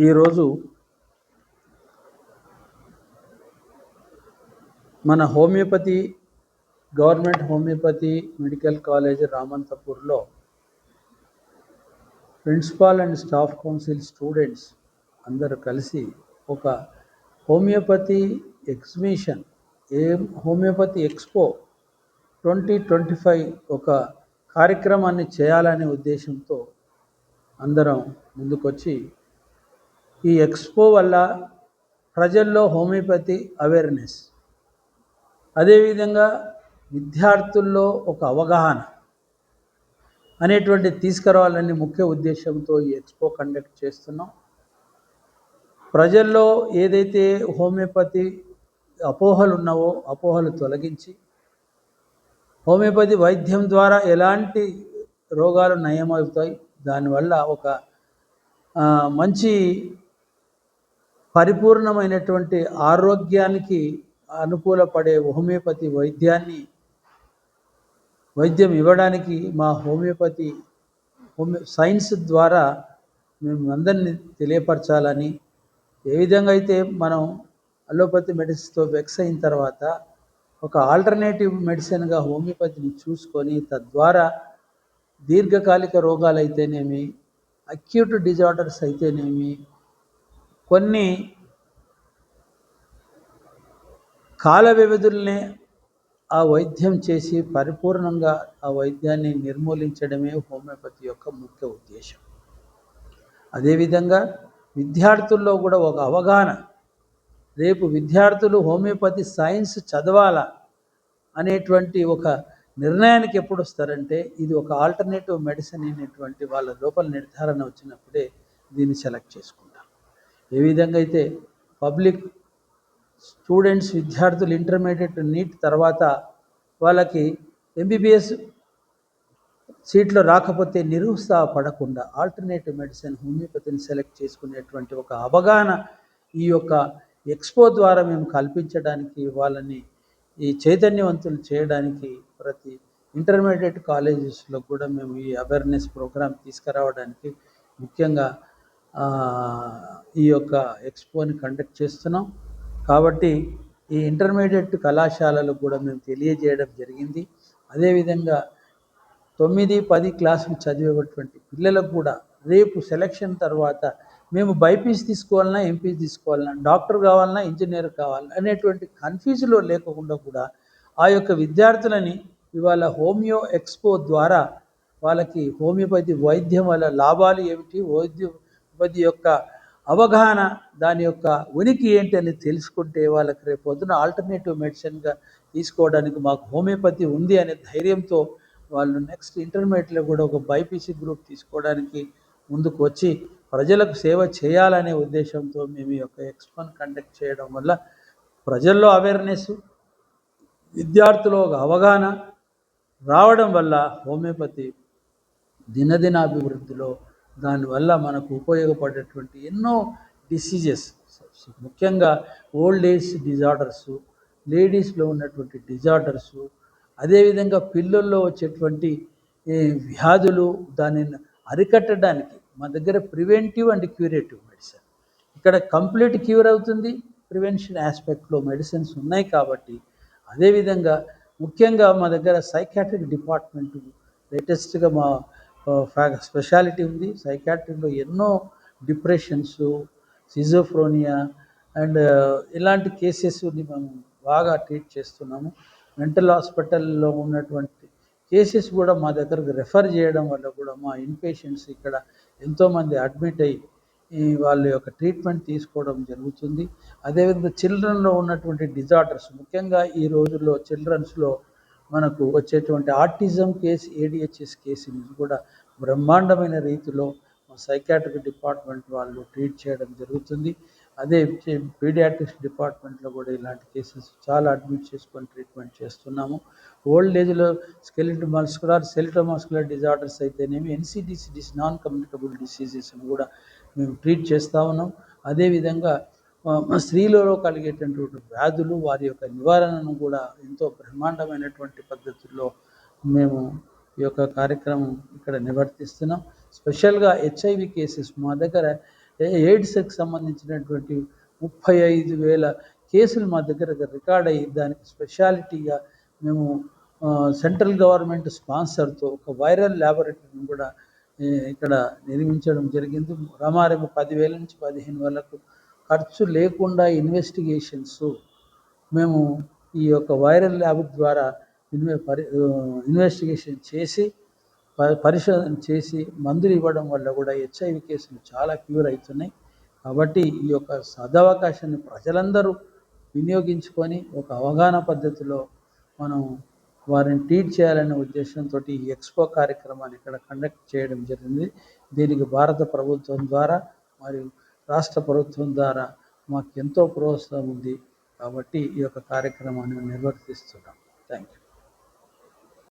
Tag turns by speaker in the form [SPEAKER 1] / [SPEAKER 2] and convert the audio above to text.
[SPEAKER 1] ఈరోజు మన homoeopathy government homoeopathy medical college రామంతపూర్లో principal and staff council students అందరూ కలిసి ఒక హోమియోపతి ఎగ్జిబిషన్ ఏం homoeopathy expo twenty twenty five ఒక కార్యక్రమాన్ని చేయాలనే ఉద్దేశంతో అందరం ముందుకొచ్చి ఈ ఎక్స్పో వల్ల ప్రజల్లో హోమియోపతి అవేర్నెస్. అదేవిధంగా విద్యార్థుల్లో ఒక అవగాహన అనేటువంటి తీసుకురావాలని ముఖ్య ఉద్దేశంతో ఈ ఎక్స్పో కండక్ట్ చేస్తున్నాం. ప్రజల్లో ఏదైతే హోమియోపతి అపోహలు ఉన్నావో అపోహలు తొలగించి హోమియోపతి వైద్యం ద్వారా ఎలాంటి రోగాలు నయమవుతాయి దానివల్ల ఒక మంచి పరిపూర్ణమైనటువంటి ఆరోగ్యానికి అనుకూలపడే హోమియోపతి వైద్యాన్ని వైద్యం ఇవ్వడానికి మా హోమియోపతి హోమియో సైన్స్ ద్వారా మేము అందరినీ తెలియపరచాలని ఏ విధంగా అయితే మనం అలోపతి మెడిసిన్తో వెక్స్ అయిన తర్వాత ఒక ఆల్టర్నేటివ్ మెడిసిన్గా హోమియోపతిని చూసుకొని తద్వారా దీర్ఘకాలిక రోగాలు అయితేనేమి అక్యూట్ డిజార్డర్స్ అయితేనేమి కొన్ని కాల వ్యవధుల్నే ఆ వైద్యం చేసి పరిపూర్ణంగా ఆ వైద్యాన్ని నిర్మూలించడమే హోమియోపతి యొక్క ముఖ్య ఉద్దేశం. అదేవిధంగా విద్యార్థుల్లో కూడా ఒక అవగాహన రేపు విద్యార్థులు హోమియోపతి సైన్స్ చదవాలా అనేటువంటి ఒక నిర్ణయానికి ఎప్పుడు వస్తారంటే ఇది ఒక ఆల్టర్నేటివ్ మెడిసిన్ అనేటువంటి వాళ్ళ లోపల నిర్ధారణ వచ్చినప్పుడే దీన్ని సెలెక్ట్ చేసుకుంటారు. ఏ విధంగా అయితే పబ్లిక్ స్టూడెంట్స్ విద్యార్థులు ఇంటర్మీడియట్ నీట్ తర్వాత వాళ్ళకి ఎంబీబీఎస్ సీట్లు రాకపోతే నిరుత్సాహపడకుండా ఆల్టర్నేటివ్ మెడిసిన్ హోమియోపతిని సెలెక్ట్ చేసుకునేటువంటి ఒక అవగాహన ఈ యొక్క ఎక్స్పో ద్వారా మేము కల్పించడానికి వాళ్ళని ఈ చైతన్యవంతులు చేయడానికి ప్రతి ఇంటర్మీడియట్ కాలేజెస్లో కూడా మేము ఈ అవేర్నెస్ ప్రోగ్రామ్ తీసుకురావడానికి ముఖ్యంగా ఈ యొక్క ఎక్స్పోని కండక్ట్ చేస్తున్నాం. కాబట్టి ఈ ఇంటర్మీడియట్ కళాశాలలు కూడా మేము తెలియజేయడం జరిగింది. అదేవిధంగా తొమ్మిది పది క్లాసులు చదివేటువంటి పిల్లలకు కూడా రేపు సెలక్షన్ తర్వాత మేము బైపీసీ తీసుకోవాలన్నా ఎంపీ తీసుకోవాలన్నా డాక్టర్ కావాలన్నా ఇంజనీర్ కావాలన్నా అనేటువంటి కన్ఫ్యూజ్లో లేకుండా కూడా ఆ యొక్క విద్యార్థులని ఇవాళ హోమియో ఎక్స్పో ద్వారా వాళ్ళకి హోమియోపతి వైద్యం వల్ల లాభాలు ఏమిటి వైద్యం వైద్యోపతి యొక్క అవగాహన దాని యొక్క ఉనికి ఏంటి అని తెలుసుకుంటే వాళ్ళకి రేపు పొద్దున ఆల్టర్నేటివ్ మెడిసిన్గా తీసుకోవడానికి మాకు హోమియోపతి ఉంది అనే ధైర్యంతో వాళ్ళు నెక్స్ట్ ఇంటర్మీడియట్లో కూడా ఒక బైపీసీ గ్రూప్ తీసుకోవడానికి ముందుకు వచ్చి ప్రజలకు సేవ చేయాలనే ఉద్దేశంతో మేము ఈ యొక్క ఎక్స్పోన్ కండక్ట్ చేయడం వల్ల ప్రజల్లో అవేర్నెస్ విద్యార్థులు ఒక అవగాహన రావడం వల్ల హోమియోపతి దినదినాభివృద్ధిలో దానివల్ల మనకు ఉపయోగపడేటువంటి ఎన్నో డిసీజెస్ ముఖ్యంగా ఓల్డ్ ఏజ్ డిజార్డర్స్ లేడీస్లో ఉన్నటువంటి డిజార్డర్స్ అదేవిధంగా పిల్లల్లో వచ్చేటువంటి వ్యాధులు దానిని అరికట్టడానికి మా దగ్గర ప్రివెంటివ్ అండ్ క్యూరేటివ్ మెడిసిన్ ఇక్కడ కంప్లీట్ క్యూర్ అవుతుంది ప్రివెన్షన్ ఆస్పెక్ట్లో మెడిసిన్స్ ఉన్నాయి కాబట్టి అదేవిధంగా ముఖ్యంగా మా దగ్గర సైకాట్రిక్ డిపార్ట్మెంట్ లేటెస్ట్గా మా స్పెషాలిటీ ఉంది. సైకాట్రిక్లో ఎన్నో డిప్రెషన్స్ సిజోఫ్రోనియా అండ్ ఇలాంటి కేసెస్ని మేము బాగా ట్రీట్ చేస్తున్నాము. మెంటల్ హాస్పిటల్లో ఉన్నటువంటి కేసెస్ కూడా మా దగ్గరకు రెఫర్ చేయడం వల్ల కూడా మా ఇన్పేషెంట్స్ ఇక్కడ ఎంతోమంది అడ్మిట్ అయ్యి ఈ వాళ్ళ యొక్క ట్రీట్మెంట్ తీసుకోవడం జరుగుతుంది. అదేవిధంగా చిల్డ్రన్లో ఉన్నటువంటి డిజార్డర్స్ ముఖ్యంగా ఈ రోజుల్లో చిల్డ్రన్స్లో మనకు వచ్చేటువంటి ఆర్టిజం కేసు ఏడిహెచ్ఎస్ కేసుని కూడా బ్రహ్మాండమైన రీతిలో సైకాట్రిక్ డిపార్ట్మెంట్ వాళ్ళు ట్రీట్ చేయడం జరుగుతుంది. అదే పీడియాట్రిక్స్ డిపార్ట్మెంట్లో కూడా ఇలాంటి కేసెస్ చాలా అడ్మిట్ చేసుకొని ట్రీట్మెంట్ చేస్తున్నాము. ఓల్డ్ ఏజ్లో స్కెలిట్ మస్కులర్ సెలిటోమస్కులర్ డిజార్డర్స్ అయితేనేమి NCDC this non communicable diseases కూడా మేము ట్రీట్ చేస్తూ ఉన్నాం. అదేవిధంగా స్త్రీలలో కలిగేటటువంటి వ్యాధులు వారి యొక్క నివారణను కూడా ఎంతో బ్రహ్మాండమైనటువంటి పద్ధతుల్లో మేము ఈ యొక్క కార్యక్రమం ఇక్కడ నివర్తిస్తున్నాం స్పెషల్గా హెచ్ఐవి కేసెస్ మా దగ్గర ఎయిడ్స్కి సంబంధించినటువంటి ముప్పై ఐదు వేల కేసులు మా దగ్గర రికార్డ్ అయ్యి దానికి స్పెషాలిటీగా మేము సెంట్రల్ గవర్నమెంట్ స్పాన్సర్తో ఒక వైరల్ ల్యాబొరేటరీని కూడా ఇక్కడ నిర్మించడం జరిగింది. రమారేపు పదివేల నుంచి పదిహేను వేలకు ఖర్చు లేకుండా ఇన్వెస్టిగేషన్స్. మేము ఈ యొక్క వైరల్ ల్యాబ్ ద్వారా ఇన్వె పరి ఇన్వెస్టిగేషన్ చేసి పరిశోధన చేసి మందులు ఇవ్వడం వల్ల కూడా హెచ్ఐవి కేసులు చాలా క్యూర్ అవుతున్నాయి. కాబట్టి ఈ యొక్క సదవకాశాన్ని ప్రజలందరూ వినియోగించుకొని ఒక అవగాహన పద్ధతిలో మనం వారిని ట్రీట్ చేయాలనే ఉద్దేశంతో ఈ ఎక్స్పో కార్యక్రమాన్ని ఇక్కడ కండక్ట్ చేయడం జరిగింది. దీనికి భారత ప్రభుత్వం ద్వారా మరియు రాష్ట్ర ప్రభుత్వం ద్వారా మాకు ఎంతో ప్రోత్సాహం ఉంది కాబట్టి ఈ యొక్క కార్యక్రమాన్ని నిర్వర్తిస్తున్నాం. Thank you